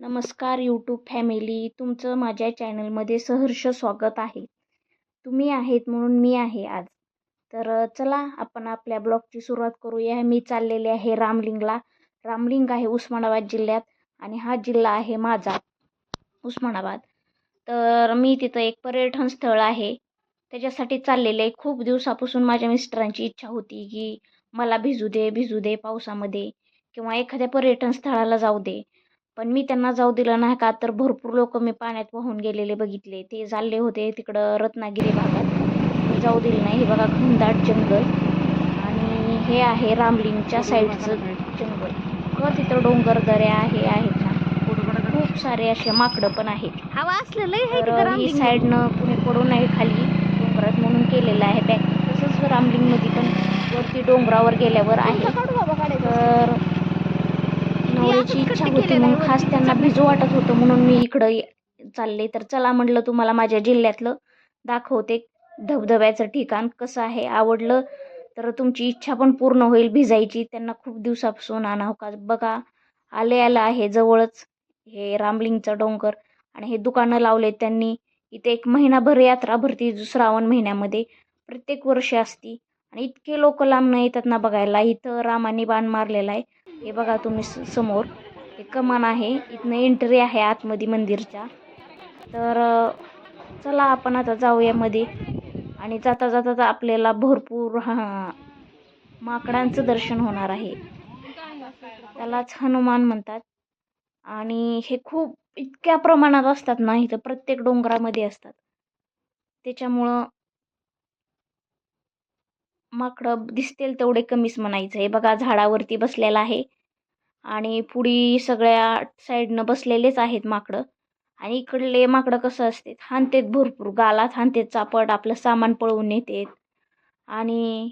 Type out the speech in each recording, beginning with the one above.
नमस्कार YouTube family तुमचं माझ्या चॅनलमध्ये सहर्ष स्वागत आहे. तुम्ही आहेत म्हणून मी आहे आज. तर चला आपण आपल्या ब्लॉगची सुरुवात करूया. मी चाललेले आहे रामलिंगला. रामलिंग आहे उस्मानाबाद जिल्ह्यात आणि हा जिल्हा आहे माझा उस्मानाबाद. तर मी तिथं एक पर्यटन स्थळ आहे. त्याच्यासाठी चाललेले आहे खूप दिवसापासून माझ्या मिस्टरांची इच्छा होती की मला भिजू दे भिजू दे पावसामध्ये किंवा एखाद्या पर्यटन स्थळाला जाऊ दे. पण मी त्यांना जाऊ दिलं नाही का तर भरपूर लोक मी पाण्यात वाहून गेलेले बघितले. ते चालले होते तिकडं रत्नागिरी भागात. मी जाऊ दिलं नाही. हे बघा घनदाट जंगल. आणि हे आहे रामलिंगच्या साईडचं जंगल. व तिथं डोंगर दऱ्या हे आहेत ना. खूप सारे असे माकडं पण आहेत. आहे तर ही रामलिंग. साईडनं कुणी पडू नये खाली. डोंगरात म्हणून केलेलं आहे बॅक तसंच रामलिंगमध्ये पण वरती डोंगरावर गेल्यावर आहे. तर असंच इच्छा होती म्हणून खास त्यांना. भिजू वाटत होतं म्हणून मी इकडं चालले. तर चला म्हटलं तुम्हाला माझ्या जिल्ह्यातलं दाखवते धबधब्याचं ठिकाण कसं आहे आवडलं तर तुमची इच्छा पण पूर्ण होईल भिजायची. त्यांना खूप दिवसापासून आणावं का बघा आले आलं आहे जवळच हे रामलिंगचं डोंगर आणि हे दुकानं लावले त्यांनी. इथे एक महिनाभर यात्रा भरती श्रावण महिन्यामध्ये. प्रत्येक वर्षी असती आणि इतके लोक लांबनं येतात ना बघायला. इथं रामाने बाण मारलेला आहे. हे बघा तुम्ही स- समोर. हे कमान आहे. इथनं एंट्री आहे आतमध्ये मंदिरच्या. तर चला आपण आता जाऊया मध्ये. आणि जाता जाता आपल्याला भरपूर हा माकडांचं दर्शन होणार आहे. त्यालाच हनुमान म्हणतात. आणि हे खूप इतक्या प्रमाणात असतात ना इथं प्रत्येक डोंगरामध्ये असतात. त्याच्यामुळं माकडं दिसतील तेवढे कमीच म्हणायचं. आहे बघा झाडावरती बसलेला आहे. आणि पुढी सगळ्या साईडनं बसलेलेच आहेत माकडं. आणि इकडले माकडं कसं असते हानतेत भरपूर. गालात हानतेत चापट. आपलं सामान पळवून नेतेत. आणि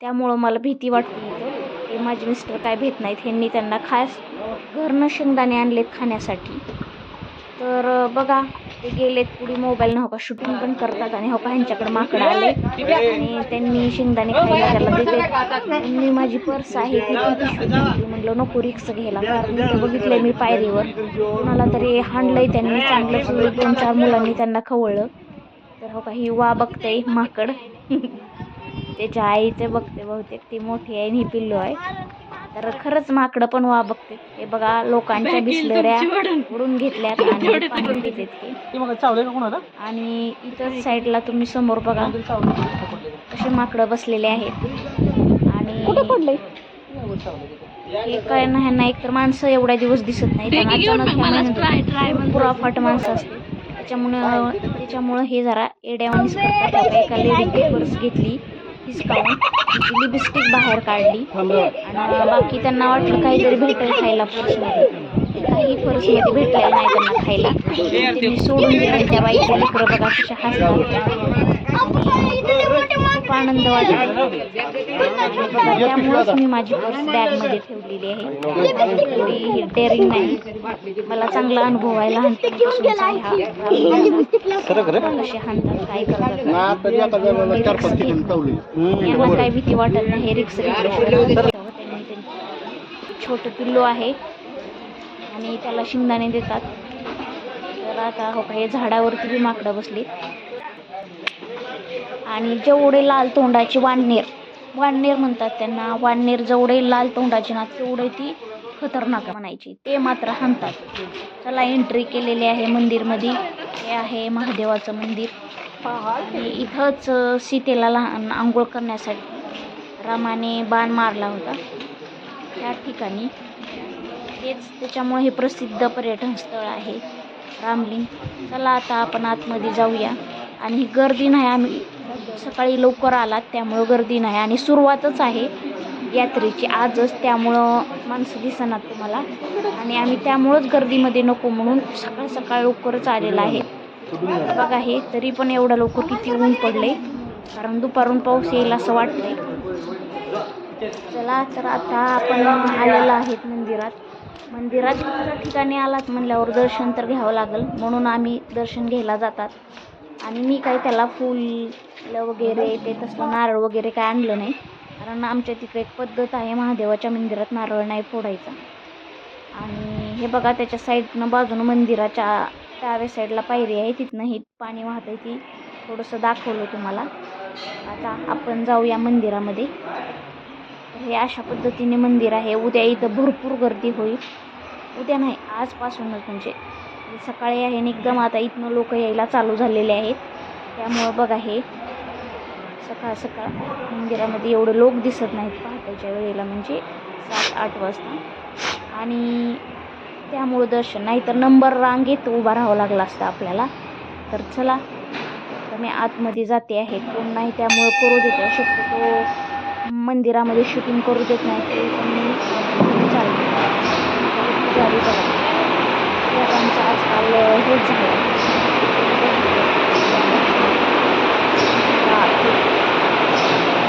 त्यामुळं मला भीती वाटते इथं. ते माझे मिस्टर काय भेट नाहीत. ह्यांनी त्यांना खास घरनं शेंगदाणे आणलेत खाण्यासाठी. तर बघा. ते गेलेत पुढे मोबाईल हो का शूटिंग पण करतात आणि हो का ह्यांच्याकडे माकडं आले. आणि त्यांनी शेंगदाणे खायला त्याला देते मी माझी पर्स आहे ती पण पिशवीत म्हणलं नको रिक्स घ्यायला. कारण ते बघितलंय मी पायरीवर. कुणाला तरी हाणलंय त्यांनी. चांगलंच दोन चार मुलांनी त्यांना खवळलं. तर हो का ही वा बघते माकड. त्याच्या आईचे बघते बहुतेक. ती मोठी आहे आणि ही पिल्लू आहे. तर खरंच माकडं पण वा बघते. हे बघा लोकांच्या बिसलऱ्या उडून घेतल्यात आणि आणि इतर साईडला तुम्ही समोर बघा. कसे माकडं बसलेले आहेत. आणि हे काय ना ह्यांना एकतर माणसं एवढ्या दिवस दिसत नाही अचानक महिन्यात पुराफाट माणसं असते त्याच्यामुळं त्याच्यामुळं हे जरा एड्यावानीच करतात. एका लेडीने पर्स घेतली. हिसकावून तिची लिपस्टिक बाहेर काढली. आणि बाकी त्यांना वाटलं काहीतरी भेटेल खायला पर्समध्ये काही पर्समध्ये भेटलेलं नाही त्यांना खायला. त्यांनी सोडून दिलं त्या बाईच्या लेकरं बघा कशा हसतात. खूप आनंद वाटला. बघा त्यामुळंच मी माझी पर्स बॅगमध्ये ठेवलेली आहे. ही डेअरिंग नाही. मला चांगला अनुभव आहे हा हाणतात काय काही भीती वाटत नाही हे रिक्स छोटं पिल्लू आहे. आणि त्याला शिंगदाणे देतात. तर आता हो का हे झाडावरती बी माकडं बसली आणि जेवढे लाल तोंडाची वाननेर वाननेर म्हणतात त्यांना. वाननेर जेवढे लाल तोंडाची ना तेवढे ती खतरनाक म्हणायची. ते मात्र हाणतात. चला एंट्री केलेली आहे मंदिरमध्ये. हे आहे महादेवाचं मंदिर. इथंच सीतेला लहान आंघोळ करण्यासाठी रामाने बाण मारला होता. त्या ठिकाणी. तेच त्याच्यामुळे हे प्रसिद्ध पर्यटन स्थळ आहे. रामलिंग. चला आता आपण आतमध्ये जाऊया. आणि ही गर्दी नाही आम्ही सकाळी लवकर आलात त्यामुळं गर्दी नाही आणि सुरुवातच आहे यात्रेची आजच त्यामुळं माणसं दिसणार तुम्हाला. आणि आम्ही त्यामुळंच गर्दीमध्ये नको म्हणून सकाळ सकाळ लवकरच आलेलं आहे. बघा हे तरी पण एवढं लवकर किती ऊन पडले कारण दुपारून पाऊस येईल असं वाटतंय. चला तर आता आपण आलेलो आहेत मंदिरात. मंदिरात ठिकाणी आलात म्हणल्यावर दर्शन तर घ्यावं लागेल. म्हणून आम्ही दर्शन घ्यायला जातात. आणि मी काही त्याला फूल वगैरे ते तसलं नारळ वगैरे काय आणलं नाही. कारण आमच्या तिकडे एक पद्धत आहे महादेवाच्या मंदिरात नारळ नाही फोडायचा. आणि हे बघा त्याच्या साईडनं बाजूनं मंदिराच्या डाव्या साईडला पायरी आहे तिथनं ही पाणी वाहत आहे ती. थोडंसं दाखवलं तुम्हाला. आता आपण जाऊया मंदिरामध्ये. हे अशा पद्धतीने मंदिर आहे. उद्या इथं भरपूर गर्दी होईल. उद्या नाही आजपासूनच म्हणजे. सकाळी आहे आणि एकदम आता इथनं लोक यायला चालू झालेले आहेत. त्यामुळं बघा हे सकाळ सकाळ मंदिरामध्ये एवढे लोक दिसत नाहीत पहाटेच्या वेळेला म्हणजे सात आठ वाजता. आणि त्यामुळं दर्शन नाही तर नंबर रांगेत उभा राहावं लागला असतं आपल्याला. तर चला तर मी आतमध्ये जाते आहे. कोण नाही त्यामुळं करू देते शक्यतो मंदिरामध्ये शूटिंग करू देत नाही. तरी पण मी चालते. बघा. आजकाल हेच झालं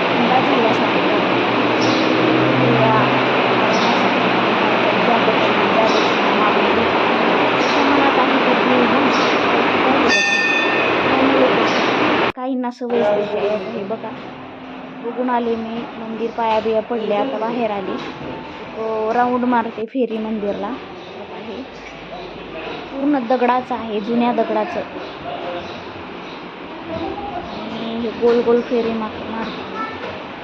अंदाज झाल्यासारखं या ज्या दक्षिणा त्या दक्षिणा मागून त्याच्या मनात आहे तर देऊ ना. काहींना सवय असते हे बघा बघून आले मी. मंदिर पाया बिया पडले आता बाहेर आली. राऊंड मारते फेरी मंदिरला. आहे. पूर्ण दगडाचं आहे जुन्या दगडाचं. आणि हे गोल गोल फेरी मार मारते.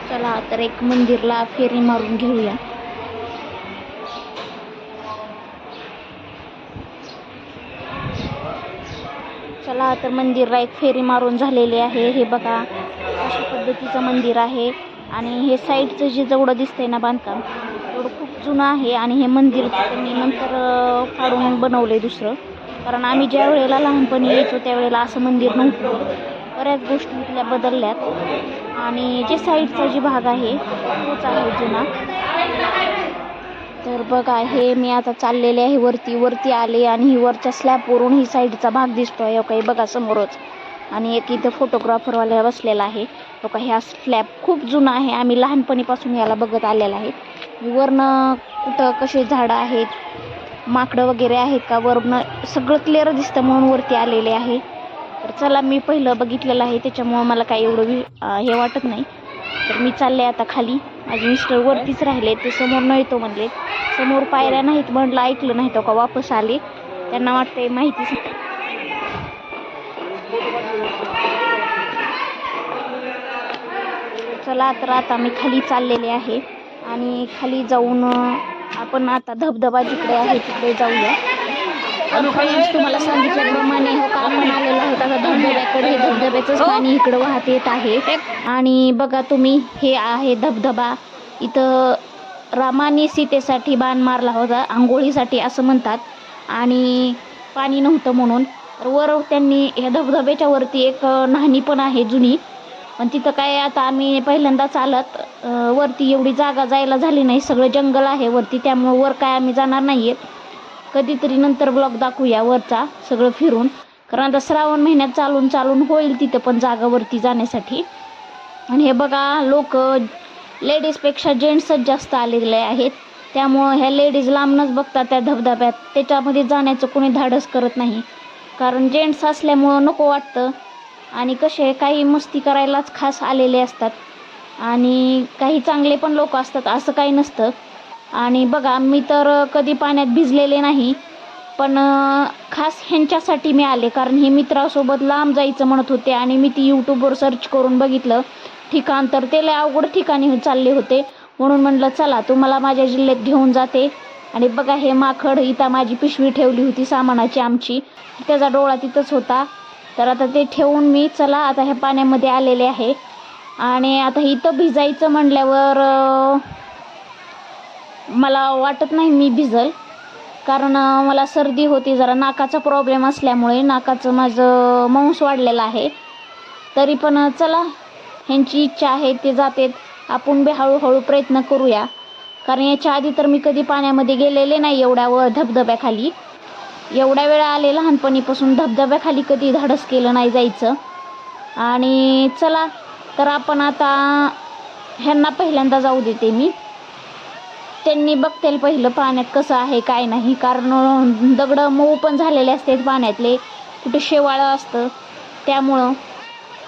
चला तर एक मंदिरला फेरी मारून घेऊया. चला तर मंदिरला एक फेरी मारून झालेली आहे. हे बघा. अशा पद्धतीचं मंदिर आहे. आणि हे साईडचं जे जेवढं दिसतंय ना बांधकाम तेवढं खूप जुनं आहे आणि हे मंदिर त्यांनी नंतर काढून फाडून बनवलं दुसरं. कारण आम्ही ज्या वेळेला लहानपणी यायचो त्यावेळेला असं मंदिर नव्हतं. बऱ्याच गोष्टी इथल्या बदलल्यात. आणि जे साईडचा जे भाग आहे तोच आहे जुना. तर बघा हे मी आता चाललेले आहे वरती. वरती आले आणि ही वरच्या स्लॅबवरून ही साईडचा भाग दिसतो आहे काही बघा समोरच. आणि एक इथं फोटोग्राफरवाला बसलेला आहे. तो का ह्या स्लॅब खूप जुना आहे. आम्ही लहानपणीपासून याला बघत आलेला आहे. वरनं कुठं कसे झाडं आहेत माकडं वगैरे आहेत का वरनं सगळं क्लिअर दिसतं म्हणून वरती आलेले आहे. तर चला मी पहिलं बघितलेलं आहे. त्याच्यामुळं मला काही एवढं हे वाटत नाही. तर मी चालले आता खाली. माझे मिस्टर वरतीच राहिले. ते समोर न येतो म्हणले. समोर पायऱ्या नाहीत म्हणलं ऐकलं नाही तो का वापस आले. त्यांना वाटतंय माहितीच चला तर आता मी खाली चाललेले आहे. आणि खाली जाऊन आपण आता धबधबा जिकडे आहे तिकडे जाऊया. तुम्हाला सांगितल्याप्रमाणे हो का आपण आलेलो आहोत आता धबधब्याकडे. हे. धबधब्याचंच पाणी इकडं वाहत येत आहे. आणि बघा तुम्ही हे आहे धबधबा. इथं रामाने सीतेसाठी बाण मारला होता आंघोळीसाठी असं म्हणतात. आणि पाणी नव्हतं म्हणून. तर वर त्यांनी ह्या धबधब्याच्या वरती एक अं, न्हाणी पण आहे जुनी. पण तिथं काय आता आम्ही पहिल्यांदा चालत वरती एवढी जागा जायला झाली नाही. सगळं जंगल आहे वरती त्यामुळं वर काय आम्ही जाणार नाही आहेत कधीतरी नंतर ब्लॉग दाखवूया वरचा सगळं फिरून. कारण आता श्रावण महिन्यात चालून चालून होईल तिथं पण जागावरती जाण्यासाठी. आणि हे बघा लोक लेडीजपेक्षा जेंट्सच जास्त आलेले आहेत. त्यामुळं ह्या लेडीज लांबनच बघतात त्या धबधब्यात. त्याच्यामध्ये जाण्याचं कोणी धाडस करत नाही. कारण जेंट्स असल्यामुळं नको वाटतं. आणि कसे काही मस्ती करायलाच खास आलेले असतात. आणि काही चांगले पण लोक असतात असं काही नसतं. आणि बघा मी तर कधी पाण्यात भिजलेले नाही पण खास ह्यांच्यासाठी मी आले. कारण हे मित्रासोबत लांब जायचं म्हणत होते आणि मी ती यूट्यूबवर सर्च करून बघितलं. ठिकाण तर ते लय अवघड ठिकाणी चालले होते. म्हणून म्हणलं चला तुम्हाला माझ्या जिल्ह्यात घेऊन जाते. आणि बघा हे माखड इथं माझी पिशवी ठेवली होती सामानाची आमची. त्याचा डोळा तिथंच होता. तर आता ते ठेवून मी चला आता ह्या पाण्यामध्ये आलेले आहे. आणि आता इथं भिजायचं म्हणल्यावर मला वाटत नाही मी भिजल. कारण मला सर्दी होती जरा नाकाचा प्रॉब्लेम असल्यामुळे नाकाचं माझं मांस वाढलेलं आहे. तरी पण चला ह्यांची इच्छा आहे ते जातेत. आपण बी हळूहळू प्रयत्न करूया. कारण याच्या आधी तर मी कधी पाण्यामध्ये गेलेले नाही एवढ्या व धबधब्याखाली. एवढ्या वेळा आले लहानपणीपासून धबधब्याखाली कधी धाडस केलं नाही जायचं. आणि चला तर आपण आता ह्यांना पहिल्यांदा जाऊ देते मी. त्यांनी बघतील पहिलं पाण्यात कसं आहे काय नाही. कारण दगडं मऊ पण झालेले असतात पाण्यातले. कुठे शेवाळं असतं. त्यामुळं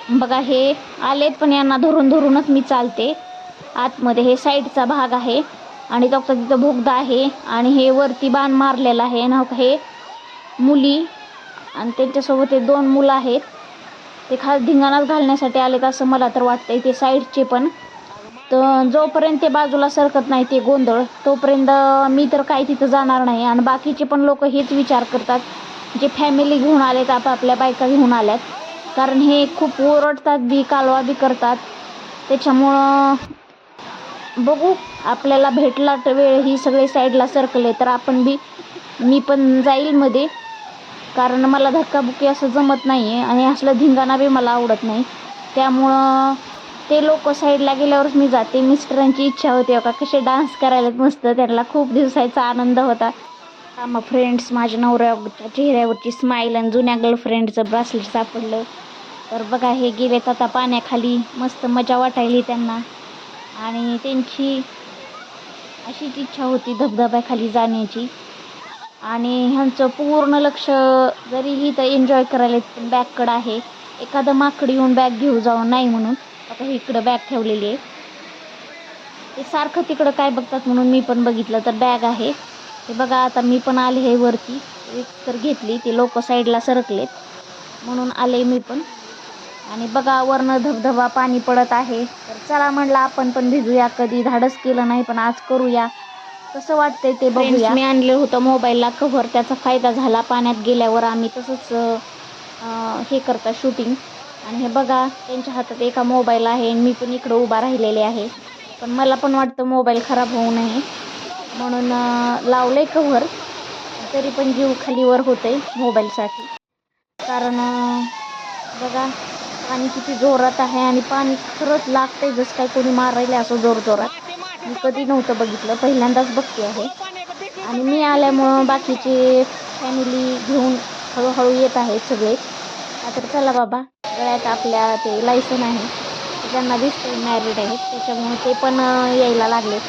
बघा हे आलेत पण यांना धरून धरूनच मी चालते. आतमध्ये हे साईडचा भाग आहे. आणि तो तिथं भोगदा आहे. आणि हे वरती बाण मारलेलं आहे. ना हे मुली आणि त्यांच्यासोबत हे दोन मुलं आहेत. ते खास धिंगाणाच घालण्यासाठी आलेत असं मला तर वाटतंय. ते साईडचे पण. तर जोपर्यंत ते बाजूला सरकत नाही ते गोंधळ तोपर्यंत मी तर काही तिथं जाणार नाही. आणि बाकीचे पण लोक हेच विचार करतात. जे फॅमिली घेऊन आलेत आपापल्या बायका घेऊन आल्यात. कारण हे खूप ओरडतात बी कालवा बी करतात. त्याच्यामुळं बघू आपल्याला भेटला तर वेळ ही सगळे साईडला सरकले तर आपण बी मी पण जाईल मध्ये. कारण मला धक्काबुक्की असं जमत नाही आहे आणि असलं धिंगाणा बी मला आवडत नाही. त्यामुळं ते लोक साईडला गेल्यावरच मी जाते. मिस्टरांची इच्छा होती का कसे डान्स करायला मस्त. त्यांना खूप दिवसाचा आनंद होता. मग फ्रेंड्स माझ्या नवऱ्याच्या चेहऱ्यावरची स्माईल आणि जुन्या गर्लफ्रेंडचं ब्रासलेट सापडलं. तर बघा हे गेले आता पाण्याखाली. मस्त मजा वाटायली त्यांना. आणि त्यांची अशीच इच्छा होती धबधब्याखाली जाण्याची. आणि ह्यांचं पूर्ण लक्ष जरी तर एन्जॉय करायला पण बॅगकडं आहे. एखादं माकड येऊन बॅग घेऊ जाऊन नाही म्हणून. आता हे इकडं बॅग ठेवलेली आहे. ते सारखं तिकडं काय बघतात म्हणून मी पण बघितलं तर बॅग आहे. ते बघा आता मी पण आले हे वरती. एक तर घेतली ते लोक साईडला सरकलेत. म्हणून आले मी पण. आणि बघा वरनं धबधबा पाणी पडत आहे. तर चला म्हणलं आपण पण भिजूया कधी धाडस केलं नाही पण आज करूया. कसं वाटतंय ते बघूया. मी आणलं होतं मोबाईलला कव्हर त्याचा फायदा झाला. पाण्यात गेल्यावर आम्ही तसंच अं, हे करता शूटिंग आणि हे बघा त्यांच्या हातात एका मोबाईल आहे आणि मी पण इकडं उभा राहिलेले आहे. पण मला पण वाटतं मोबाईल खराब होऊ नये. म्हणून अं, लावलंय कव्हर तरी पण जीव खालीवर होतंय मोबाईलसाठी कारण अं, बघा पाणी किती जोरात आहे आणि पाणी खरंच लागतंय जसं काय कोणी मारायला असं जोर जोरात मी कधी नव्हतं बघितलं. पहिल्यांदाच बघते आहे. आणि मी आल्यामुळं बाकीचे फॅमिली घेऊन हळूहळू येत आहेत सगळे. आता चला बाबा गळ्यात आपल्या ते लायसन आहे. ज्यांना दिसतंय मॅरिड आहेत त्याच्यामुळे ते पण यायला लागलेत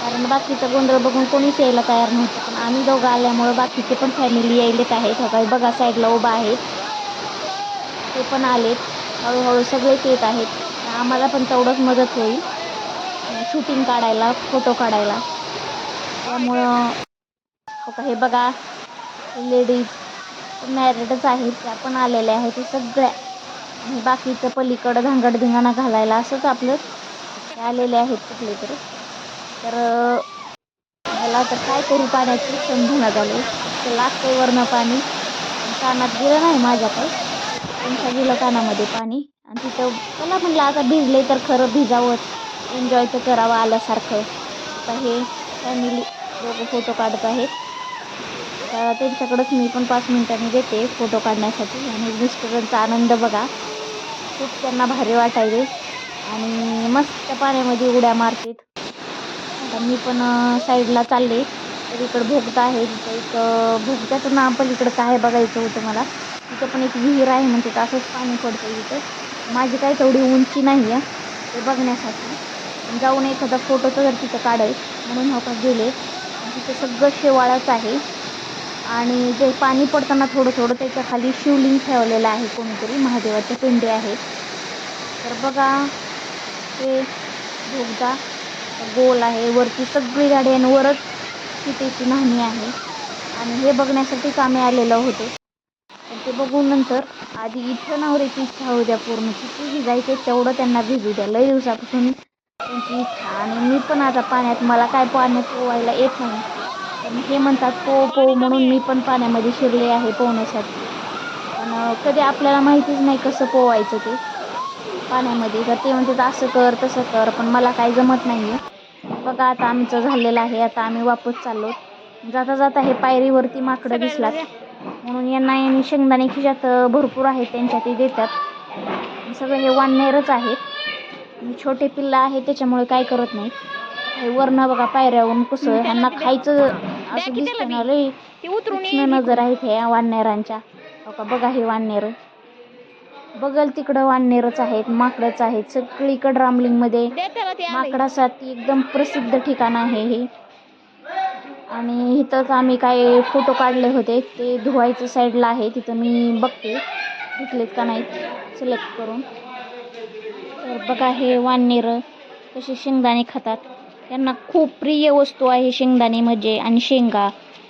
कारण बाकीचा गोंधळ बघून कोणीच यायला तयार नव्हतं. पण आम्ही दोघं आल्यामुळं बाकीचे पण फॅमिली यायलेत आहेत. सकाळी बघा साईडला उभा आहेत ते पण आलेत. हळूहळू सगळेच येत आहेत. आम्हाला पण तेवढंच मदत होईल. शूटिंग काढायला फोटो काढायला. त्यामुळं हो का हे बघा लेडीज मॅरिडच आहेत त्या पण आलेल्या आहेत ते सगळ्या. आणि बाकीचं पलीकडं धांगडधिंगाणा घालायला असंच आपलं ते आलेले आहेत कुठले तरी. तर मला तर काय करू पाण्याची समजून झाली तर लागतंय वरनं पाणी. कानात गेलं नाही माझ्या काही त्यांच्या गेलं कानामध्ये पाणी. आणि तिथं मला म्हटलं आता भिजले तर खरं भिजावंच एन्जॉय तर करावं आल्यासारखं. आता हे फॅमिली लोक फोटो काढत आहेत. तर त्यांच्याकडंच मी पण पाच मिनिटांनी देते फोटो काढण्यासाठी. आणि मिस्टरांचा आनंद बघा. खूप त्यांना भारी वाटायचे आणि मस्त पाण्यामध्ये उड्या मारतात. आता मी पण साईडला चालले. तर इकडं भोगता आहे. तिथं एक भोगत्याचं भोगत्याचं नाव इकडं काय बघायचं होतं मला. तिथं पण एक विहीर आहे. म्हणते असंच पाणी पडतं तिथं माझी काय तेवढी उंची नाही आहे ते बघण्यासाठी. जाऊन एखादा फोटो तर तिथं काढेल. म्हणून हो का गेले. तिथं सगळं शेवाळाच आहे. आणि जे पाणी पडताना थोडं थोडं त्याच्याखाली शिवलिंग ठेवलेलं आहे कोणीतरी. महादेवाचे पिंडे आहेत तर बघा ते भोगदा गोल आहे. वरती सगळी गाडी आणि वरच सीतेची नाहणी आहे. आणि हे बघण्यासाठीच आम्ही आलेलो होतो. ते बघून नंतर आधी इथं नवऱ्याची इच्छा होऊ द्या पूर्ण. किती भिजायचे तेवढं त्यांना भिजू द्या. लई दिवसापासून इच्छा आणि मी पण आता पाण्यात मला काय पाण्यात पोवायला येत नाही. पण हे म्हणतात पो पो म्हणून मी पण पाण्यामध्ये शिरले आहे पोहण्यासाठी. पण कधी आपल्याला माहितीच नाही कसं पोवायचं ते. पाण्यामध्ये तर ते म्हणतात असं कर तसं कर पण मला काही जमत नाही आहे बघा आता आमचं झालेलं आहे आता आम्ही वापस चाललो. जाता जाता हे पायरीवरती माकडं दिसलात. म्हणून यांना यांनी शेंगदाणे खिशात भरपूर आहेत त्यांच्या ते देतात. सगळं हे वाननेरच आहेत. छोटे पिल्लं आहे त्याच्यामुळे काय करत नाही हे वरनं बघा पायऱ्यावरून कसं ह्यांना खायचं असं दिसतं ना लई तीक्ष्ण नजर आहेत ह्या वाननेरांच्या. हो का बघा हे वाननेर. बगल तिकडं वाननेरच आहेत माकडच आहेत. सगळीकडं रामलिंगमध्ये माकडासाठी एकदम प्रसिद्ध ठिकाण आहे हे. आणि इथंच आम्ही काय फोटो काढले होते ते धुवायचं साईडला आहे तिथं मी बघते. घेतलेत का नाहीत सिलेक्ट करून. तर बघा हे वाननेरं कसे शेंगदाणे खातात. त्यांना खूप प्रिय वस्तू आहे शेंगदाणे म्हणजे आणि शेंगा.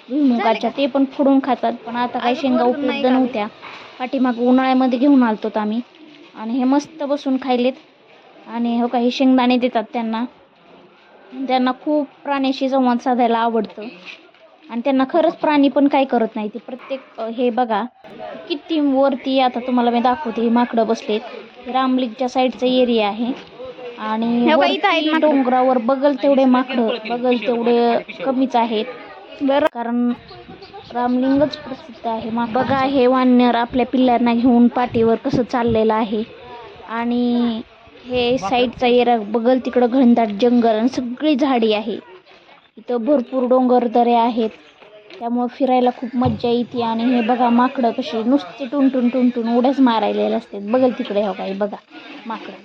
भुईमुगाच्या ते पण फोडून खातात. पण आता काही शेंगा उपलब्ध नव्हत्या. पाठीमाग उन्हाळ्यामध्ये घेऊन आलतो आम्ही. आणि हे मस्त बसून खायलेत. आणि हो काही शेंगदाणे देतात त्यांना. त्यांना खूप प्राण्याशी संवाद साधायला आवडतं. आणि त्यांना खरंच प्राणी पण काय करत नाही ते. प्रत्येक हे बघा किती वरती आता तुम्हाला मी दाखवते हे माकडं बसलेत. रामलिंगच्या साईडचा एरिया आहे. आणि वरती. डोंगरावर बगल तेवढे माकडं बगल तेवढे कमीच आहेत. बरं. कारण रामलिंगच प्रसिद्ध आहे. बघा हे वानर आपल्या पिल्लांना घेऊन पाठीवर कसं चाललेलं आहे. आणि हे साईडचा एरिया बगल तिकडं घनदाट जंगल आणि सगळी झाडी आहे. इथं भरपूर डोंगर दरे आहेत. त्यामुळं फिरायला खूप मज्जा येते आणि हे बघा माकडं कशी नुसते टुनटुन टुनटुन उड्याच मारायलेले असतात. बघल तिकडे हो काही बघा माकडं.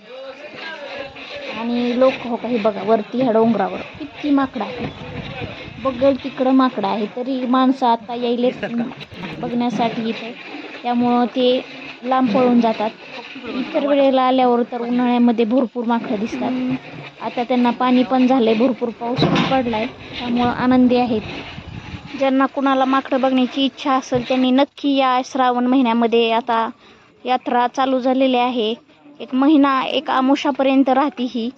आणि लोक हो काही बघा वरती ह्या डोंगरावर. किती माकडं आहे बघल तिकडं माकडं आहे तरी माणसं आता यायले बघण्यासाठी इथे. त्यामुळं ते लांब पळून जातात. इतर वेळेला आल्यावर तर उन्हाळ्यामध्ये भरपूर माकडं दिसतात. आता त्यांना पाणी पण झालंय भरपूर पाऊस पण पडलाय. त्यामुळं आनंदी आहेत. ज्यांना कुणाला माकडं बघण्याची इच्छा असेल त्यांनी नक्की या श्रावण महिन्यामध्ये आता यात्रा चालू झालेली आहे. एक महिना एक आमोशापर्यंत राहते ही.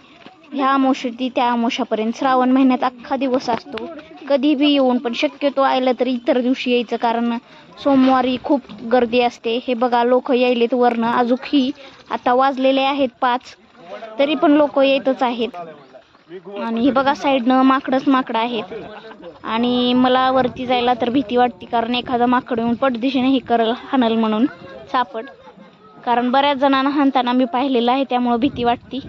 ह्या आमोशाती त्या आमोशापर्यंत श्रावण महिन्यात अख्खा दिवस असतो. कधी बी येऊन पण शक्यतो आलं तर इतर दिवशी यायचं कारण सोमवारी खूप गर्दी असते. हे बघा लोक यायलेत वरनं. अजूनही आता वाजलेले आहेत पाच. तरी पण लोक येतच आहेत. आणि हे बघा साईडनं माकडंच माकडं आहेत. आणि मला वरती जायला तर भीती वाटते कारण एखादा माकड येऊन पटदिशीने हे करल हाणल म्हणून सापड. कारण बऱ्याच जणांना हाणताना मी पाहिलेलं आहे त्यामुळं भीती वाटते.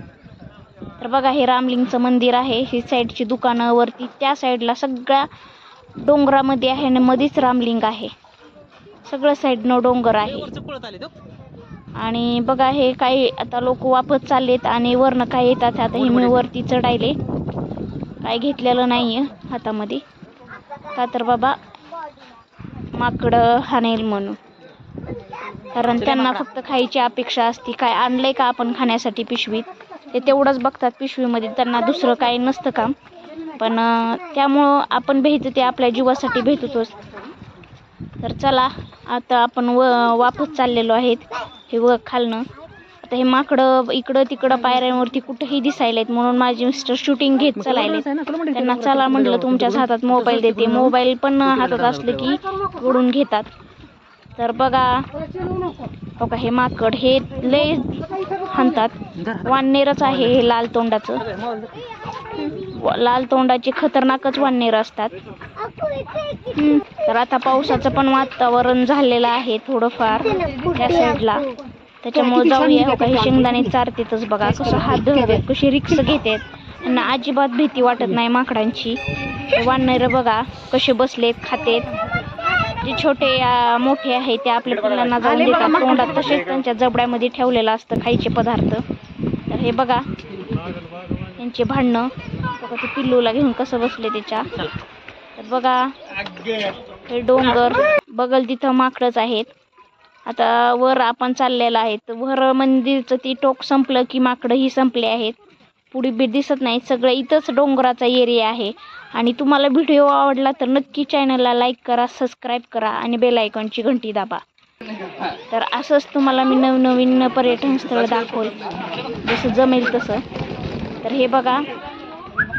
तर बघा हे रामलिंगचं मंदिर आहे. ही साईडची दुकानं वरती त्या साईडला सगळ्या डोंगरामध्ये आहे आणि मध्येच रामलिंग आहे. सगळं साईडनं डोंगर आहे. आणि बघा हे काही आता लोक वापस चाललेत आणि वरनं काय येतात आता हे मी वरती चढायले. काय घेतलेलं नाही आहे हातामध्ये. का तर बाबा माकडं हाणेल म्हणून. कारण त्यांना फक्त खायची अपेक्षा असते. काय आणलंय का आपण खाण्यासाठी पिशवीत? ते तेवढंच बघतात पिशवीमध्ये. त्यांना दुसरं काही नसतं काम. पण त्यामुळं आपण भेटतो ते आपल्या जीवासाठी भेटतोच. तर चला आता आपण व वापस चाललेलो आहेत. हे व खालनं. आता हे माकडं इकडं तिकडं पायऱ्यांवरती कुठंही दिसायला आहेत म्हणून माझे मिस्टर शूटिंग घेत चालायले त्यांना चला म्हटलं तुमच्याच हातात मोबाईल देते. मोबाईल पण हातात असलं की ओढून घेतात. तर बघा. हो का हे माकड हे लय हाणतात. वाननेरच आहे हे लाल तोंडाचं. लाल तोंडाचे खतरनाकच वाननेर असतात. तर आता पावसाचं पण वातावरण झालेलं आहे थोडंफार त्या साईडला. त्याच्यामुळे जाऊया. हो का हे शेंगदाणे चारतेतच बघा. कसं हात धरतात कशी रिक्स घेतात. त्यांना अजिबात भीती वाटत नाही माकडांची. वाननेर बघा कसे बसलेत खातेत. जे छोटे मोठे आहे ते आपल्या पिल्लांना जाऊन देतात. तोंडात तसेच त्यांच्या जबड्यामध्ये ठेवलेलं असतं खायचे पदार्थ. तर हे बघा. यांचे भांडणं. बघा ते पिल्लूला घेऊन कसं बसले त्याच्या. बघा. हे डोंगर. बगल तिथं माकडच आहेत. आता वर आपण चाललेलं आहेत वर मंदिरचं ती टोक संपलं की माकडंही संपले आहेत. पुढे बी दिसत नाही सगळं इथंच डोंगराचा एरिया आहे. आणि तुम्हाला व्हिडिओ आवडला तर नक्की चॅनलला लाईक करा सबस्क्राईब करा आणि बेल आयकॉनची घंटी दाबा. तर असंच तुम्हाला मी नवनवीन पर्यटन स्थळ दाखवल. जसं जमेल तसं. तर हे बघा.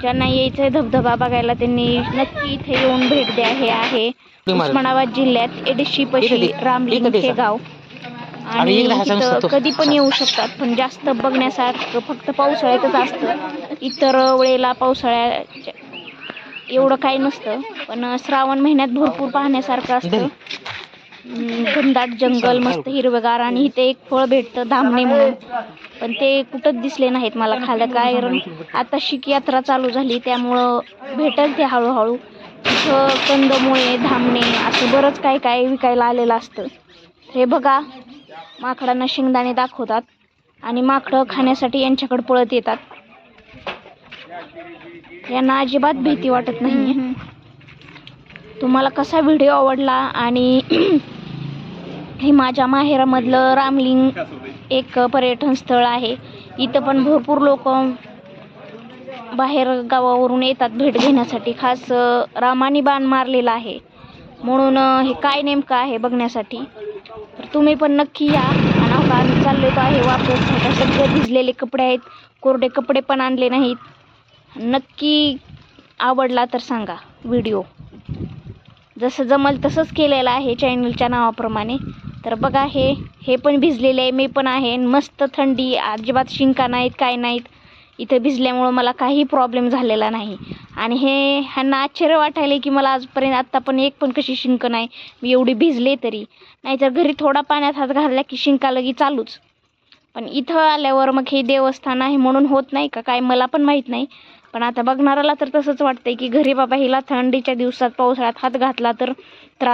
ज्यांना यायचं आहे धबधबा बघायला त्यांनी नक्की इथे येऊन भेट द्या. हे आहे उस्मानाबाद जिल्ह्यात एडशी पशी रामलिंग हे गाव आणि कधी पण येऊ शकतात पण जास्त बघण्यासारखं फक्त पावसाळ्यातच असतं. इतर वेळेला पावसाळ्याच्या एवढं काही नसतं पण श्रावण महिन्यात भरपूर पाहण्यासारखं असतं. घनदाट जंगल मस्त हिरवगार आणि इथे एक फळ भेटतं धामणे म्हणून. पण ते कुठंच दिसले नाहीत मला खाल्लं कारण आता शिक यात्रा चालू झाली त्यामुळं भेटेल ते हळूहळू. इथं कंदमुळे धामणे असं बरंच काय काय विकायला आलेलं असतं. हे बघा माकडांना शेंगदाणे दाखवतात आणि माकडं खाण्यासाठी यांच्याकडे पळत येतात. यांना अजिबात भीती वाटत नाही तुम्हाला कसा व्हिडिओ आवडला आणि हे माझ्या माहेरामधलं रामलिंग एक पर्यटन स्थळ आहे. इथं पण भरपूर लोक बाहेर गावावरून येतात भेट घेण्यासाठी. खास रामाने बाण मारलेला आहे. म्हणून हे काय नेमकं आहे बघण्यासाठी? तर तुम्ही पण नक्की या. आणि आम्ही चाललो तर आहे वापस. सगळे भिजलेले कपडे आहेत. कोरडे कपडे पण आणले नाहीत. नक्की आवडला तर सांगा. व्हिडिओ. जसं जमल तसंच केलेलं आहे चॅनलच्या नावाप्रमाणे. तर बघा हे हे पण भिजलेले आहे मी पण आहे. मस्त थंडी अजिबात शिंका नाहीत काय नाहीत. इथं भिजल्यामुळं मला काही प्रॉब्लेम झालेला नाही. आणि हे ह्यांना आश्चर्य वाटायले की मला आजपर्यंत आत्ता पण एक पण कशी शिंक नाही. मी एवढी भिजले तरी. नाहीतर घरी थोडा पाण्यात हात घातला की शिंका लगी चालूच. पण इथं आल्यावर मग हे देवस्थान आहे म्हणून होत नाही का? काय मला पण माहीत नाही. पण आता बघणाऱ्याला तर तसंच वाटतंय की घरी बाबा हिला थंडीच्या दिवसात पावसाळ्यात हात घातला तर त्रास